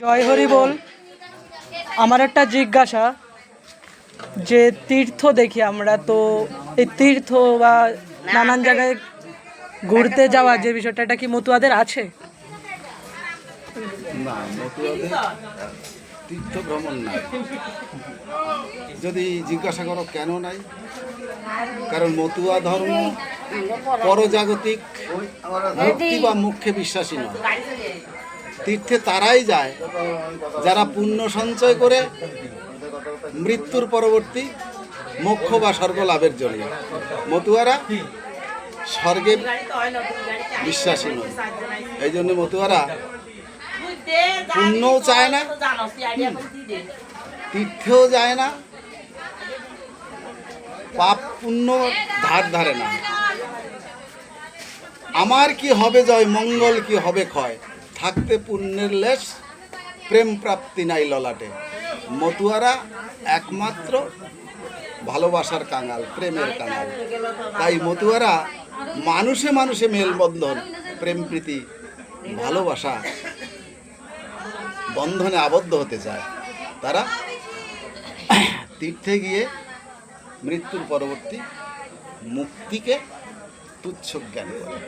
জয় হরি বল। আমার একটা জিজ্ঞাসা, যে তীর্থ দেখি আমরা, তো এই তীর্থ বা নানান জায়গায় ঘুরতে যাওয়া, যে বিষয়টা, এটা কি মতুয়াদের আছে? তীর্থ ভ্রমণ নাই। যদি জিজ্ঞাসা করো কেন নাই? কারণ মতুয়া ধর্ম পরজাগতিক মুক্তি বা মুখ্যে বিশ্বাসী নয়। তীর্থে তারাই যায়, যারা পুণ্য সঞ্চয় করে মৃত্যুর পরবর্তী মোক্ষ বা স্বর্গ লাভের জন্য। মতুয়ারা স্বর্গে বিশ্বাসী নয়। এই জন্য মতুয়ারা পুণ্যও চায় না, তীর্থেও যায় না, পাপ পুণ্য ধার ধারে না। আমার কি হবে জয়, মঙ্গল কি হবে ক্ষয়? থাকতে পুণ্যের লেশ, প্রেম প্রাপ্তি নাই ললাটে। মতুয়ারা একমাত্র ভালোবাসার কাঙাল, প্রেমের কাঙাল। তাই মতুয়ারা মানুষে মানুষে মেলবন্ধন, প্রেম প্রীতি, ভালোবাসা বন্ধনে আবদ্ধ হতে চায়। তারা তীর্থে গিয়ে মৃত্যুর পরবর্তী মুক্তিকে তুচ্ছ জ্ঞান করে।